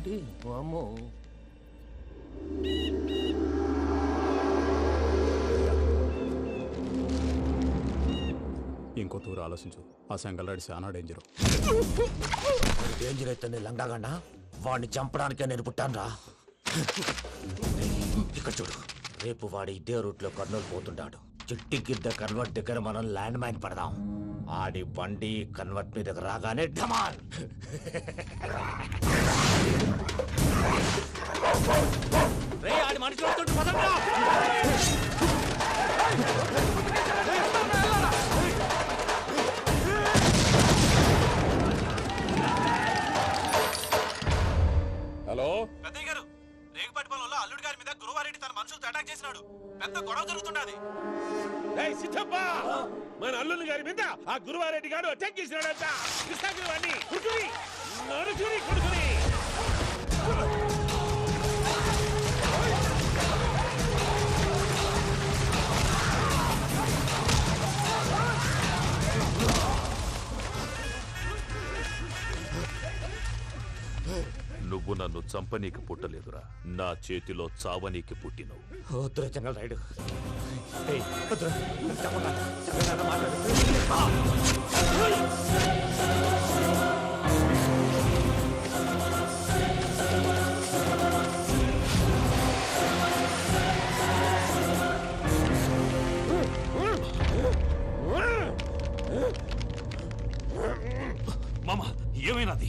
ఏంటి అమ్మో ఇంకో తూరు ఆలోచించు. ఆ సంగల్లాడి చాలా డేంజర్. డేంజర్ అయితే లంగాగన్నా వాడిని చంపడానికే నేను పుట్టానురా. ఇక్కడ చూడు రేపు వాడు ఇదే రూట్లో కర్నూలు పోతుంటాడు. చిట్టి గిద్ద కన్వర్ట్ దగ్గర మనం ల్యాండ్ మైన్ పడదాం. ఆడి బండి కన్వర్ట్ మీద రాగానే ఢమాల్! రే ఆడి మనిషి వస్తుంటే పదండ్రా. హలో? పెద్దయ్య గారు రేగుపాటి పొలంలో అల్లుడి గారి మీద గురువారెడ్డి తన మనుషులతో అటాక్ చేసినాడు. పెద్ద గొడవ జరుగుతున్నది సిద్ధప్ప! మన అల్లుని గారి మీద ఆ గురువారెడ్డి గారు అటాక్ చేసినాడంట. కృష్ణాగిరి వాడిని కుడుకుని. నడుచుని కుడుకుని. నువ్వు నన్ను చంపనీకి పుట్టలేదురా నా చేతిలో చావనీకి పుట్టినవు వద్దురా జంగల్ ఏయ్, వద్దురా. మాట్లాడు. మామ ఏమైనాది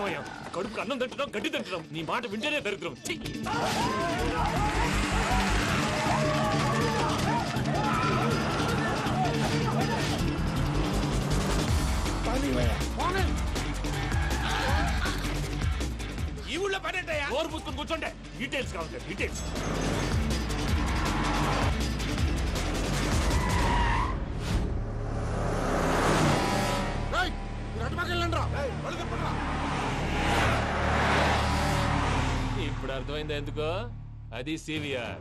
ఏమయ్యా? కడుపుకి అన్నం తింటున్నాం గడ్డి తింటున్నాం. నీ మాట వింటేనే దరిద్రం! ఈ ఊళ్ళో పనేటయ్యా నోరు మూసుకొని కూర్చోండి. డీటెయిల్స్ కావాలి డీటెయిల్స్ ఉంది అర్థమైంది ఎందుకో అది సివిఆర్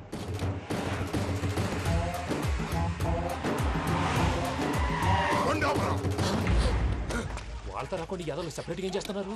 వాళ్ళతో రాకుండా యాదవ్ సెపరేట్గా ఏం చేస్తున్నారు?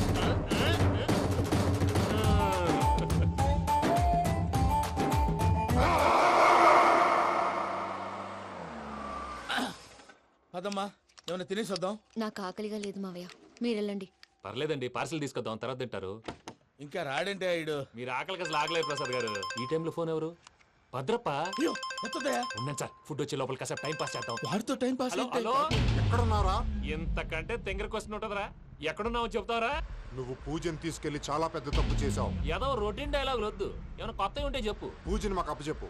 పదమ్మా ఏమైనా తినేసి వద్దాం నాకు ఆకలిగా లేదు మావయ్య. మీరు వెళ్ళండి. పర్లేదండి పార్సిల్ తీసుకొద్దాం తర్వాత తింటారు. ఇంకా రాడంటే ఈడు. మీరు ఆకలికి అసలు ఆగలేరు ప్రసాద్ గారు. ఈ టైంలో ఫోన్ ఎవరు? భద్రప్ప? అయ్యో ఎత్తదయ్యా ఉన్నాను సార్ ఫుడ్ వచ్చే లోపల కాసేపు టైం పాస్ చేద్దాం. వాడితో టైం పాస్ హలో హలో? ఎక్కడున్నారా ఇంతకంటే తెంగర క్వశ్చన్ ఉంటుందిరా. ఎక్కడున్నావు చెప్తావరా నువ్వు పూజని తీసుకెళ్ళి చాలా పెద్ద తప్పు చేశావు. ఏదో రొటీన్ డైలాగ్ వద్దు ఏమైనా కొత్తవి ఉంటే చెప్పు. పూజని మాకు అప్పచెప్పు.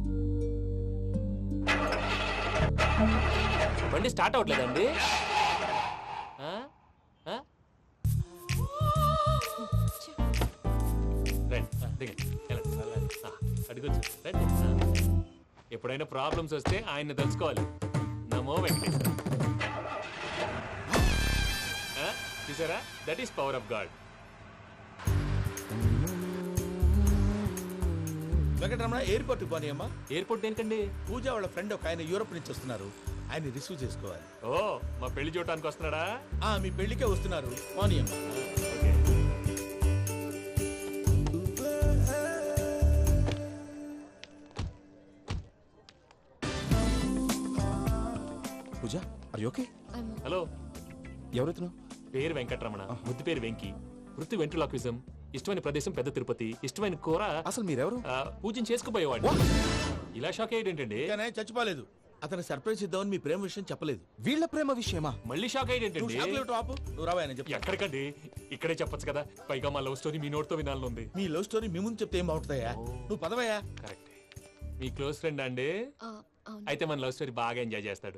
బండి స్టార్ట్ అవట్లేదండి అడుగొచ్చు ఎప్పుడైనా ప్రాబ్లమ్స్ వస్తే ఆయన్ని తెలుసుకోవాలి. నమో వెంకటేశ్వర. చూసారా? That is power of God Venkataramana ఎయిర్పోర్ట్కి పోనీ అమ్మా. ఎయిర్పోర్ట్ దేనికండి పూజ వాళ్ళ ఫ్రెండ్ ఒక ఆయన యూరోప్ నుంచి వస్తున్నారు. ఆయన రిసీవ్ చేసుకోవాలి. ఓ మా పెళ్ళి చూడటానికి వస్తున్నాడా? ఆ మీ పెళ్ళికే వస్తున్నారు. పోనీ అమ్మా. పూజ అరే ఓకే హలో. ఎవరెత్తును పేరు వెంకటరమణ. ముద్దు పేరు వెంకి. వృత్తి వెంట్రులాక్విజం. ఇష్టమైన ప్రదేశం పెద్ద తిరుపతి ఇష్టమైన కూర అసలు మీరెవరు? ఆ, పూజను చేసుకుపోయేవాడు. ఇలా షాక్ అయ్యేటండి కానీ చచ్చిపోలేదు. అతను సర్ప్రైజ్ ఇద్దామని మీ ప్రేమ విషయం చెప్పలేదు. వీళ్ళ ప్రేమ విషయమా? మళ్ళీ షాక్ నువ్వు లేవు నువ్వు రావా ఆయన చెప్తా. ఎక్కడికండి? ఇక్కడే చెప్పొచ్చు కదా. పైగా మా లవ్ స్టోరీ మీ నోటితో వినాలని ఉంది మీ లవ్ స్టోరీ మీ ముందు చెప్తే ఏం బాగుంటుందయ్యా? నువ్వు పదవయ్యా? కరెక్ట్. మీ క్లోజ్ ఫ్రెండ్ అండి? ఆ, అవును. అయితే మన లవ్ స్టోరీ బాగా ఎంజాయ్ చేస్తాడు.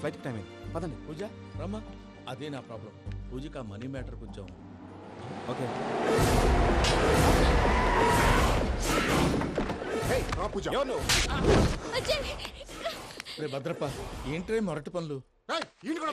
ఫ్లైట్ టైం అయింది పదండి. పూజ రమ్మా. అదే నా ప్రాబ్లం పూజకి ఆ మనీ మ్యాటర్ కొంచెం. ఓకే రా భద్రప్ప ఏంట్రే మొరటి పనులు? కూడా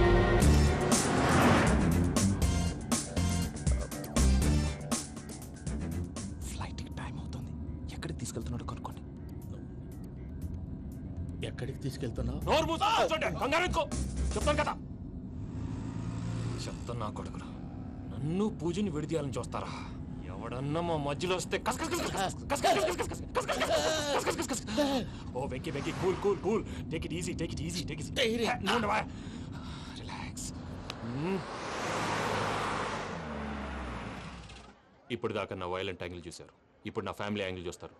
గాడినే ఫ్లైట్ టైం అవుతుంది ఎక్కడికి తీసుకెళ్తున్నాడో కనుక్కోండి ఎక్కడికి తీసుకెళ్తున్నావు నోరు మూసుకొని కూర్చోండి. కంగారు. చెప్తాను కదా చెప్తాను నా కొడుకులు నన్ను పూజని విడిదీయాలని చూస్తారా ఎవడన్నా మా మధ్యలో వస్తే కస్ కస్ కస్ కస్ కస్ కస్ కస్ కస్ కస్ కస్ కస్ కస్ కస్ కస్ కస్ కస్. ఓ Venky Venky cool cool cool take it easy take it easy take it ఇప్పుడు దాకా నా వైలెంట్ యాంగిల్ చూశారు. ఇప్పుడు నా ఫ్యామిలీ యాంగిల్ చూస్తారు.